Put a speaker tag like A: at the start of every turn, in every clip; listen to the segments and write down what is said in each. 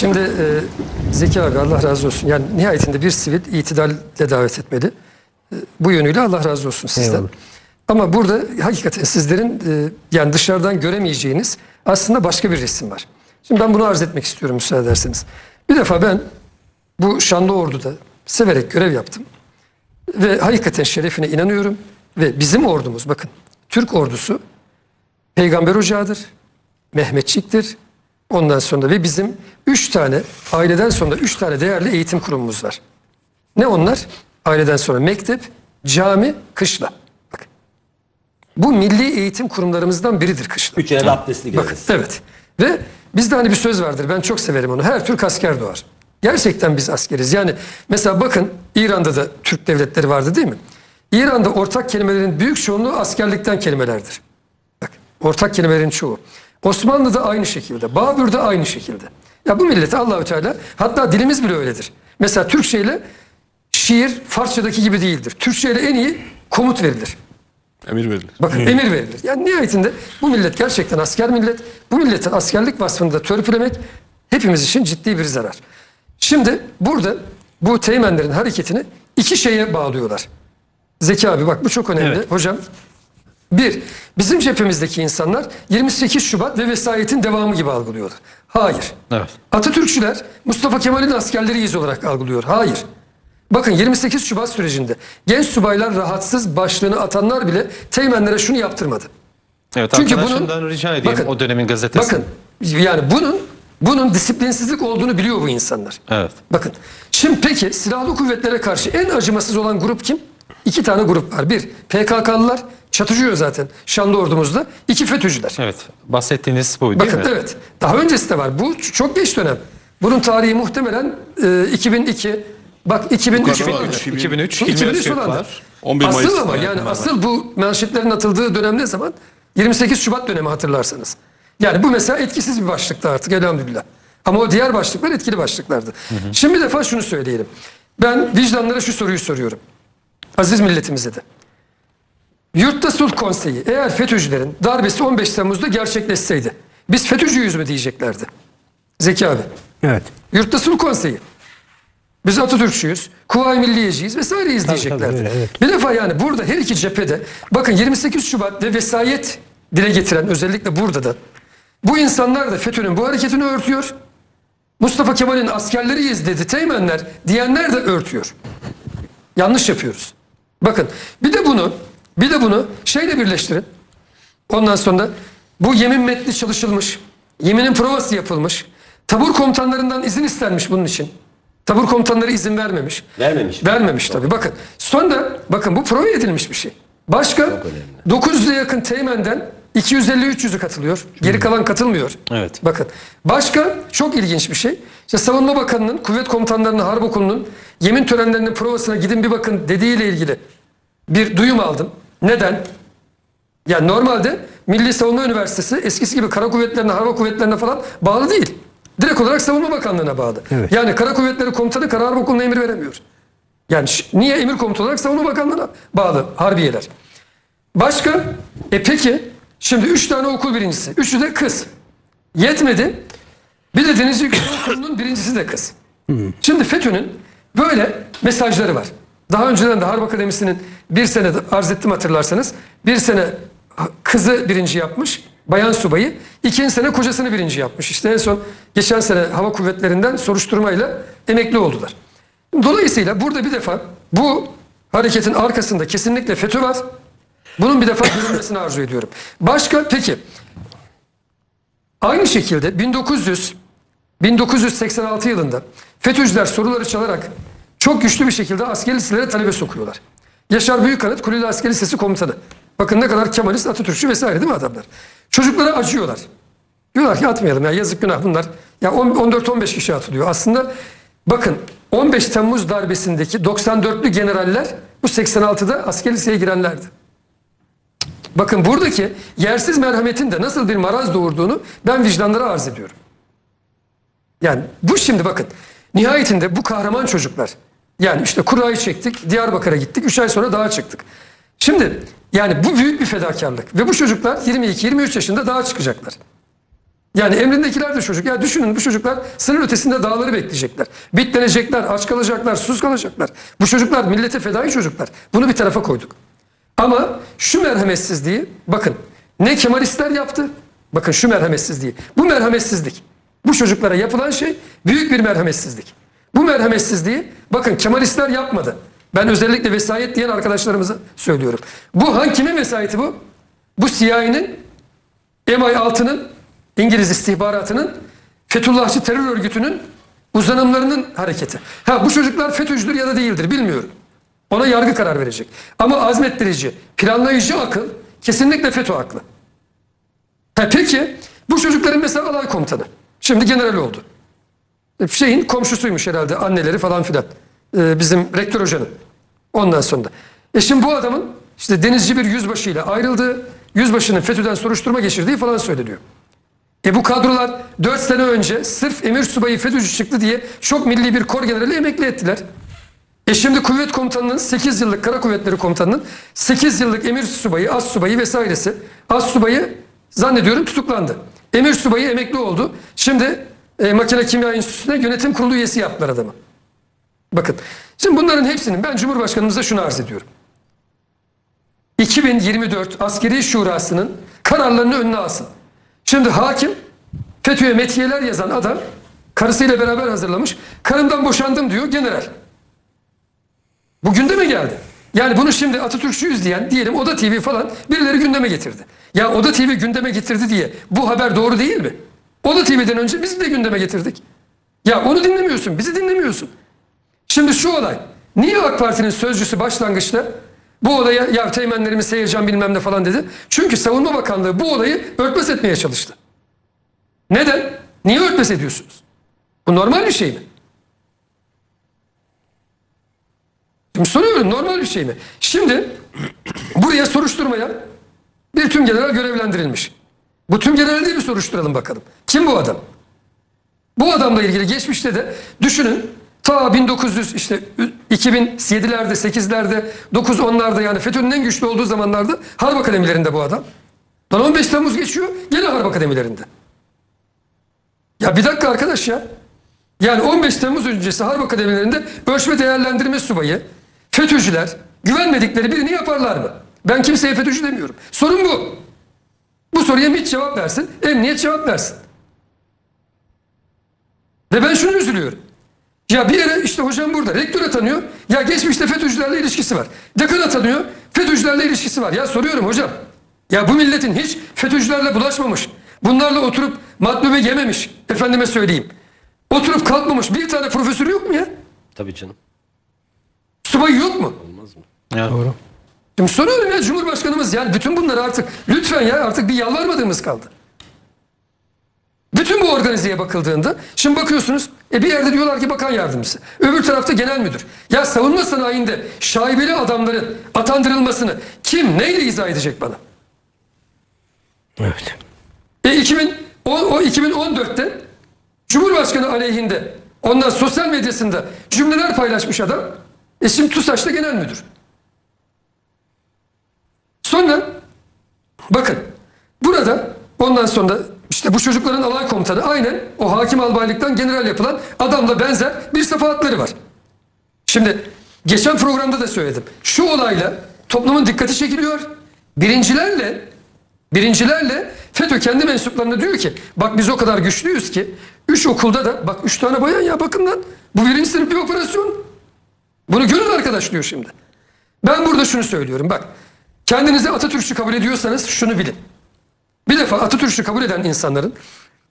A: Şimdi e, Zeki abi Allah razı olsun. Yani nihayetinde bir sivil itidalle davet etmeli. E, bu yönüyle Allah razı olsun sizden.
B: Eyvallah.
A: Ama burada hakikaten sizlerin e, yani dışarıdan göremeyeceğiniz aslında başka bir resim var. Şimdi ben bunu arz etmek istiyorum müsaade ederseniz. Bir defa ben bu şanlı orduda severek görev yaptım. Ve hakikaten şerefine inanıyorum. Ve bizim ordumuz bakın Türk ordusu peygamber ocağıdır. Mehmetçiktir. Ondan sonra ve bizim üç tane aileden sonra üç tane değerli eğitim kurumumuz var. Ne onlar? Aileden sonra mektep, cami, kışla. Bak. Bu milli eğitim kurumlarımızdan biridir kışla.
C: Üç yere abdestli geliriz.
A: evet. Ve bizde hani bir söz vardır. Ben çok severim onu. Her Türk asker doğar. Gerçekten biz askeriz. Yani mesela bakın İran'da da Türk devletleri vardı değil mi? İran'da ortak kelimelerin büyük çoğunluğu askerlikten kelimelerdir. Bak ortak kelimelerin çoğu. Osmanlı'da aynı şekilde. Babür'de aynı şekilde. Ya bu millete Allahü Teala hatta dilimiz bile öyledir. Mesela Türkçe ile şiir Farsçadaki gibi değildir. Türkçe ile en iyi komut verilir.
D: Emir verilir.
A: Bakın emir verilir. Yani nihayetinde bu millet gerçekten asker millet. Bu milletin askerlik vasfını da törpülemek hepimiz için ciddi bir zarar. Şimdi burada bu teğmenlerin hareketini iki şeye bağlıyorlar. Zeki abi bak bu çok önemli.
B: Evet.
A: Hocam bir, bizim cephemizdeki insanlar 28 Şubat ve vesayetin devamı gibi algılıyorlar. Hayır.
B: Evet.
A: Atatürkçüler Mustafa Kemal'in askerleriyiz olarak algılıyor. Hayır. Bakın 28 Şubat sürecinde genç subaylar rahatsız başlığını atanlar bile teğmenlere şunu yaptırmadı.
B: Evet
A: Çünkü bunun-
B: rica edeyim
A: bakın-
B: o dönemin gazetesi.
A: Bakın yani bunun bunun disiplinsizlik olduğunu biliyor bu insanlar.
B: Evet.
A: Bakın şimdi peki silahlı kuvvetlere karşı en acımasız olan grup kim? İki tane grup var. Bir PKK'lılar çatışıyor zaten şanlı ordumuzda. İki FETÖ'cüler.
B: Evet. Bahsettiğiniz bu değil
A: Bakın
B: mi?
A: evet. Daha öncesi de var. Bu çok geç dönem. Bunun tarihi muhtemelen e, 2002 bak 2003
D: Yukarıda
A: falan.
D: var,
B: 2003,
A: 2003 falan.
B: var.
D: 11
A: asıl
D: Mayıs'ta
A: ama yani
D: var.
A: asıl bu manşetlerin atıldığı dönem ne zaman? 28 Şubat dönemi hatırlarsanız. Yani bu mesela etkisiz bir başlıktı artık elhamdülillah. Ama o diğer başlıklar etkili başlıklardı. Şimdi bir defa şunu söyleyelim. Ben vicdanlara şu soruyu soruyorum. Aziz milletimize de. Yurtta Sulh Konseyi eğer FETÖ'cülerin darbesi 15 Temmuz'da gerçekleşseydi biz FETÖ'cüyüz mü diyeceklerdi. Zeki abi.
B: Evet.
A: Yurtta Sulh Konseyi. Biz Atatürkçüyüz, Kuvayi Milliyeciyiz vesaireyiz diyeceklerdi.
B: öyle, evet.
A: Bir defa yani burada her iki cephede bakın 28 Şubat ve vesayet dile getiren özellikle burada da bu insanlar da FETÖ'nün bu hareketini örtüyor. Mustafa Kemal'in askerleriyiz dedi teğmenler diyenler de örtüyor. Yanlış yapıyoruz. Bakın bir de bunu bir de bunu şeyle birleştirin. Ondan sonra bu yemin metni çalışılmış. Yeminin provası yapılmış. Tabur komutanlarından izin istenmiş bunun için. Tabur komutanları izin vermemiş.
C: Vermemiş.
A: Vermemiş tabii. Bakın sonra bakın bu prova edilmiş bir şey. Başka 900'e yakın teğmenden 250-300'ü katılıyor. Geri kalan katılmıyor.
B: Evet.
A: Bakın başka çok ilginç bir şey. İşte Savunma Bakanı'nın kuvvet komutanlarının harp okulunun yemin törenlerinin provasına gidin bir bakın dediğiyle ilgili bir duyum aldım. Neden? Yani normalde Milli Savunma Üniversitesi eskisi gibi kara kuvvetlerine, hava kuvvetlerine falan bağlı değil. Direkt olarak Savunma Bakanlığı'na bağlı. Yani kara kuvvetleri komutanı kara harp okuluna emir veremiyor. Yani niye emir komutanı olarak Savunma Bakanlığı'na bağlı harbiyeler. Başka? E peki şimdi üç tane okul birincisi. Üçü de kız. Yetmedi. Bir de Yüksek Okulu'nun birincisi de kız. Şimdi FETÖ'nün böyle mesajları var. Daha önceden de Harp Akademisi'nin bir sene arz ettim hatırlarsanız. Bir sene kızı birinci yapmış. Bayan subayı. ikinci sene kocasını birinci yapmış. İşte en son geçen sene hava kuvvetlerinden soruşturmayla emekli oldular. Dolayısıyla burada bir defa bu hareketin arkasında kesinlikle FETÖ var. Bunun bir defa görülmesini arzu ediyorum. Başka peki Aynı şekilde 1900 1986 yılında FETÖ'cüler soruları çalarak çok güçlü bir şekilde askeri liselere talebe sokuyorlar. Yaşar Büyükanıt Kuleli Askeri Lisesi komutanı. Bakın ne kadar Kemalist, Atatürkçü vesaire değil mi adamlar? Çocuklara acıyorlar. Diyorlar ki atmayalım ya yazık günah bunlar. Ya 14-15 kişi atılıyor. Aslında bakın 15 Temmuz darbesindeki 94'lü generaller bu 86'da askeri liseye girenlerdi. Bakın buradaki yersiz merhametin de nasıl bir maraz doğurduğunu ben vicdanlara arz ediyorum. Yani bu şimdi bakın nihayetinde bu kahraman çocuklar yani işte kurayı çektik Diyarbakır'a gittik 3 ay sonra dağa çıktık. Şimdi yani bu büyük bir fedakarlık ve bu çocuklar 22-23 yaşında dağa çıkacaklar. Yani emrindekiler de çocuk. Ya düşünün bu çocuklar sınır ötesinde dağları bekleyecekler. Bitlenecekler, aç kalacaklar, sus kalacaklar. Bu çocuklar millete fedai çocuklar. Bunu bir tarafa koyduk. Ama şu merhametsizliği bakın ne Kemalistler yaptı. Bakın şu merhametsizliği. Bu merhametsizlik. Bu çocuklara yapılan şey büyük bir merhametsizlik. Bu merhametsizliği bakın Kemalistler yapmadı. Ben özellikle vesayet diyen arkadaşlarımıza söylüyorum. Bu han kimin vesayeti bu? Bu CIA'nin MI6'nın İngiliz istihbaratının Fethullahçı terör örgütünün uzanımlarının hareketi. Ha bu çocuklar FETÖ'cüdür ya da değildir bilmiyorum. Ona yargı karar verecek. Ama azmettirici, planlayıcı akıl kesinlikle FETÖ aklı. Ha, peki bu çocukların mesela alay komutanı. Şimdi general oldu. E, Şeyin komşusuymuş herhalde anneleri falan filan. Ee, bizim rektör hocanın. Ondan sonra. E şimdi bu adamın işte denizci bir yüzbaşıyla ayrıldığı, yüzbaşının FETÖ'den soruşturma geçirdiği falan söyleniyor. E bu kadrolar 4 sene önce sırf emir subayı FETÖ'cü çıktı diye çok milli bir kor generali emekli ettiler. E şimdi kuvvet komutanının 8 yıllık kara kuvvetleri komutanının 8 yıllık emir subayı, as subayı vesairesi. As subayı zannediyorum tutuklandı. Emir subayı emekli oldu. Şimdi e, Makine Kimya Enstitüsü'ne yönetim kurulu üyesi yaptılar adamı. Bakın. Şimdi bunların hepsinin ben Cumhurbaşkanımıza şunu arz ediyorum. 2024 Askeri Şurası'nın kararlarını önüne alsın. Şimdi hakim FETÖ'ye metiyeler yazan adam karısıyla beraber hazırlamış. Karımdan boşandım diyor general. Bu gündeme geldi. Yani bunu şimdi Atatürkçüyüz diyen diyelim Oda TV falan birileri gündeme getirdi. Ya Oda TV gündeme getirdi diye bu haber doğru değil mi? Oda TV'den önce biz de gündeme getirdik. Ya onu dinlemiyorsun, bizi dinlemiyorsun. Şimdi şu olay. Niye AK Parti'nin sözcüsü başlangıçta bu olaya ya teğmenlerimi seyircan bilmem ne falan dedi. Çünkü Savunma Bakanlığı bu olayı örtbas etmeye çalıştı. Neden? Niye örtbas ediyorsunuz? Bu normal bir şey mi? Şimdi soruyorum normal bir şey mi? Şimdi buraya soruşturmaya bir tüm general görevlendirilmiş. Bu tüm de bir soruşturalım bakalım. Kim bu adam? Bu adamla ilgili geçmişte de düşünün ta 1900 işte 2007'lerde 8'lerde 9 10'larda yani FETÖ'nün en güçlü olduğu zamanlarda harp akademilerinde bu adam. Lan 15 Temmuz geçiyor gene harp akademilerinde. Ya bir dakika arkadaş ya. Yani 15 Temmuz öncesi harp akademilerinde ölçme değerlendirme subayı, FETÖ'cüler güvenmedikleri birini yaparlar mı? Ben kimseye FETÖ'cü demiyorum. Sorun bu. Bu soruya MİT cevap versin, emniyet cevap versin. Ve ben şunu üzülüyorum. Ya bir yere işte hocam burada rektör atanıyor. Ya geçmişte FETÖ'cülerle ilişkisi var. Dekan atanıyor. FETÖ'cülerle ilişkisi var. Ya soruyorum hocam. Ya bu milletin hiç FETÖ'cülerle bulaşmamış. Bunlarla oturup matlube yememiş. Efendime söyleyeyim. Oturup kalkmamış bir tane profesörü yok mu ya?
C: Tabii canım.
A: Subayı yok mu?
C: Olmaz mı?
B: Yani
A: Şimdi soruyorum ya Cumhurbaşkanımız yani bütün bunları artık lütfen ya artık bir yalvarmadığımız kaldı. Bütün bu organizeye bakıldığında şimdi bakıyorsunuz e bir yerde diyorlar ki bakan yardımcısı. Öbür tarafta genel müdür. Ya savunma sanayinde şaibeli adamların atandırılmasını kim neyle izah edecek bana?
C: Evet.
A: E 2000, o, o 2014'te Cumhurbaşkanı aleyhinde ondan sosyal medyasında cümleler paylaşmış adam. E şimdi TUSAŞ'ta genel müdür. Sonra bakın burada ondan sonra işte bu çocukların alay komutanı aynen o hakim albaylıktan general yapılan adamla benzer bir safahatları var. Şimdi geçen programda da söyledim. Şu olayla toplumun dikkati çekiliyor. Birincilerle birincilerle FETÖ kendi mensuplarına diyor ki bak biz o kadar güçlüyüz ki üç okulda da bak üç tane bayan ya bakın lan bu birinci sınıf bir operasyon. Bunu görün arkadaş diyor şimdi. Ben burada şunu söylüyorum bak kendinizi Atatürkçü kabul ediyorsanız şunu bilin. Bir defa Atatürkçü kabul eden insanların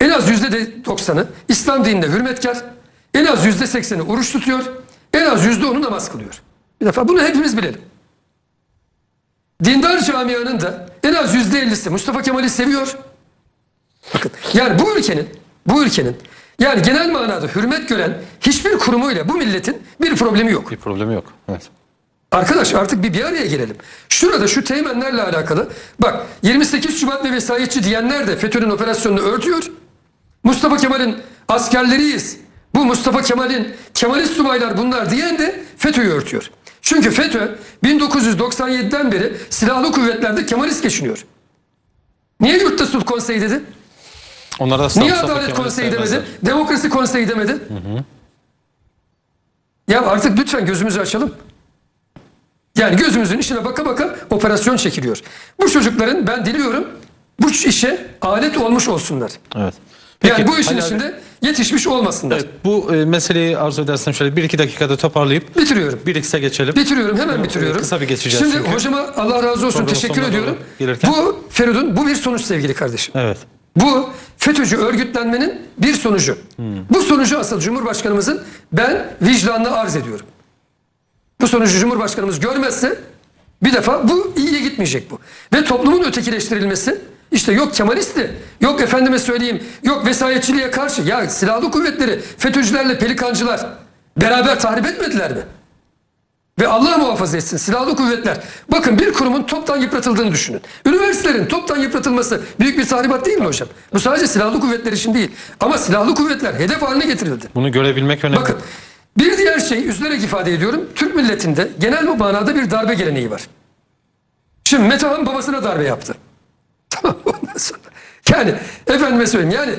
A: en az yüzde doksanı İslam dinine hürmetkar, en az yüzde sekseni oruç tutuyor, en az yüzde onu namaz kılıyor. Bir defa bunu hepimiz bilelim. Dindar camianın da en az yüzde ellisi Mustafa Kemal'i seviyor. Bakın yani bu ülkenin, bu ülkenin yani genel manada hürmet gören hiçbir kurumuyla bu milletin bir problemi yok.
B: bir problemi yok. Evet.
A: Arkadaş artık bir bir araya gelelim. Şurada şu teğmenlerle alakalı bak 28 Şubat ve vesayetçi diyenler de FETÖ'nün operasyonunu örtüyor. Mustafa Kemal'in askerleriyiz. Bu Mustafa Kemal'in Kemalist subaylar bunlar diyen de FETÖ'yü örtüyor. Çünkü FETÖ 1997'den beri silahlı kuvvetlerde Kemalist geçiniyor. Niye yurtta sulh konseyi dedi?
B: Onlara da
A: Niye Adalet Konseyi demedi? Demokrasi Konseyi demedi? Ya artık lütfen gözümüzü açalım. Yani gözümüzün içine baka baka operasyon çekiliyor. Bu çocukların ben diliyorum bu işe alet olmuş olsunlar.
B: Evet.
A: yani bu işin
B: Ali abi,
A: içinde yetişmiş olmasınlar.
B: evet, bu e, meseleyi arzu edersem şöyle bir iki dakikada toparlayıp
A: Bitiriyorum.
B: bir ikise geçelim.
A: Bitiriyorum hemen bitiriyorum.
B: Kısa bir geçeceğiz
A: Şimdi
B: çünkü.
A: hocama Allah razı olsun
B: Program
A: teşekkür ediyorum.
B: gelirken.
A: Bu Feridun bu bir sonuç sevgili kardeşim.
B: Evet.
A: Bu FETÖ'cü örgütlenmenin bir sonucu. Bu sonucu asıl Cumhurbaşkanımızın ben vicdanına arz ediyorum. Bu sonucu Cumhurbaşkanımız görmezse bir defa bu iyiye gitmeyecek bu. Ve toplumun ötekileştirilmesi işte yok Kemalisti, yok efendime söyleyeyim, yok vesayetçiliğe karşı. Ya silahlı kuvvetleri FETÖ'cülerle pelikancılar beraber tahrip etmediler mi? Ve Allah muhafaza etsin silahlı kuvvetler. Bakın bir kurumun toptan yıpratıldığını düşünün. Üniversitelerin toptan yıpratılması büyük bir tahribat değil mi hocam? Bu sadece silahlı kuvvetler için değil. Ama silahlı kuvvetler hedef haline getirildi.
B: Bunu görebilmek önemli.
A: Bakın bir diğer şey üzülerek ifade ediyorum. Türk milletinde genel bu manada bir darbe geleneği var. Şimdi Metehan babasına darbe yaptı. Tamam ondan sonra. Yani efendime söyleyeyim yani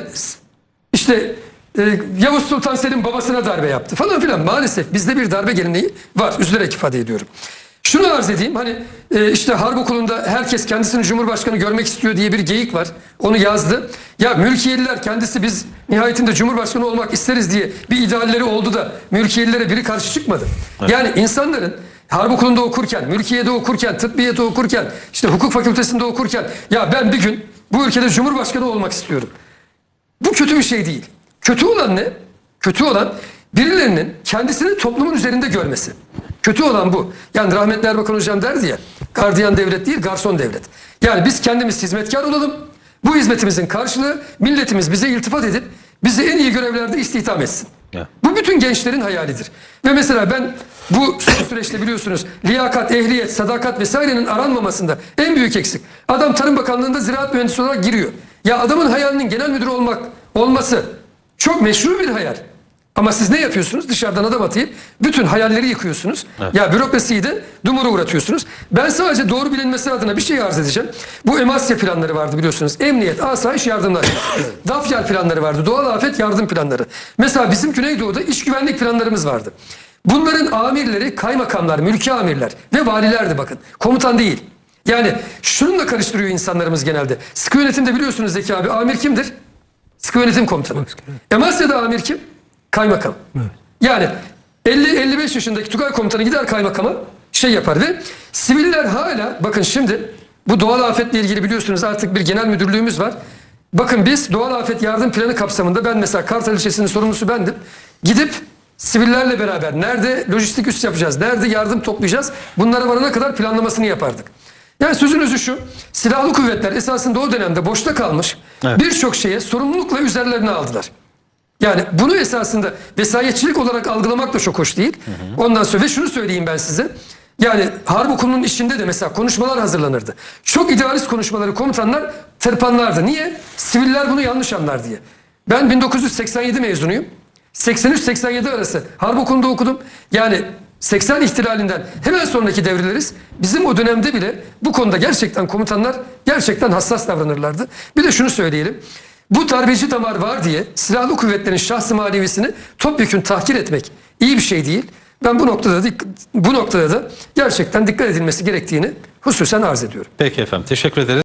A: işte e, Yavuz Sultan Selim babasına darbe yaptı falan filan. Maalesef bizde bir darbe geleneği var. Üzülerek ifade ediyorum. Şunu arz edeyim hani e, işte harp okulunda herkes kendisini Cumhurbaşkanı görmek istiyor diye bir geyik var. Onu yazdı. Ya mülkiyeliler kendisi biz nihayetinde Cumhurbaşkanı olmak isteriz diye bir idealleri oldu da mülkiyelilere biri karşı çıkmadı. Yani insanların harp okulunda okurken, mülkiyede okurken, tıbbiyede okurken, işte hukuk fakültesinde okurken ya ben bir gün bu ülkede Cumhurbaşkanı olmak istiyorum. Bu kötü bir şey değil. Kötü olan ne? Kötü olan birilerinin kendisini toplumun üzerinde görmesi. Kötü olan bu. Yani rahmetli Erbakan Hocam derdi ya, gardiyan devlet değil garson devlet. Yani biz kendimiz hizmetkar olalım. Bu hizmetimizin karşılığı milletimiz bize iltifat edip bizi en iyi görevlerde istihdam etsin.
B: Ya.
A: Bu bütün gençlerin hayalidir. Ve mesela ben bu süreçte biliyorsunuz liyakat, ehliyet, sadakat vesairenin aranmamasında en büyük eksik. Adam Tarım Bakanlığı'nda ziraat mühendisi olarak giriyor. Ya adamın hayalinin genel müdür olmak olması çok meşru bir hayal. Ama siz ne yapıyorsunuz? Dışarıdan adam atayıp bütün hayalleri yıkıyorsunuz. Ya bürokrasiyi de dumura uğratıyorsunuz. Ben sadece doğru bilinmesi adına bir şey arz edeceğim. Bu emasya planları vardı biliyorsunuz. Emniyet, asayiş, yardımlar. Dafyal planları vardı. Doğal afet yardım planları. Mesela bizim Güneydoğu'da iş güvenlik planlarımız vardı. Bunların amirleri kaymakamlar, mülki amirler ve valilerdi bakın. Komutan değil. Yani şununla karıştırıyor insanlarımız genelde. Sıkı yönetimde biliyorsunuz Zeki abi amir kimdir? Sıkı yönetim komutanı. Emasya'da amir kim? Kaymakam. Yani 50-55 yaşındaki Tugay komutanı gider kaymakama şey yapar ve siviller hala bakın şimdi bu doğal afetle ilgili biliyorsunuz artık bir genel müdürlüğümüz var. Bakın biz doğal afet yardım planı kapsamında ben mesela Kartal ilçesinin sorumlusu bendim. Gidip sivillerle beraber nerede lojistik üs yapacağız, nerede yardım toplayacağız bunlara varana kadar planlamasını yapardık. Yani sözün özü şu, silahlı kuvvetler esasında o dönemde boşta kalmış
B: Evet.
A: birçok şeye sorumlulukla üzerlerine aldılar. Yani bunu esasında vesayetçilik olarak algılamak da çok hoş değil. Ondan sonra ve şunu söyleyeyim ben size. Yani harp okulunun içinde de mesela konuşmalar hazırlanırdı. Çok idealist konuşmaları komutanlar tırpanlardı. Niye? Siviller bunu yanlış anlar diye. Ben 1987 mezunuyum. 83-87 arası harp okulunda okudum. Yani 80 ihtilalinden hemen sonraki devreleriz. Bizim o dönemde bile bu konuda gerçekten komutanlar gerçekten hassas davranırlardı. Bir de şunu söyleyelim. Bu darbeci damar var diye silahlı kuvvetlerin şahsı manevisini topyekun tahkir etmek iyi bir şey değil. Ben bu noktada bu noktada da gerçekten dikkat edilmesi gerektiğini hususen arz ediyorum.
B: Peki efendim. Teşekkür ederiz.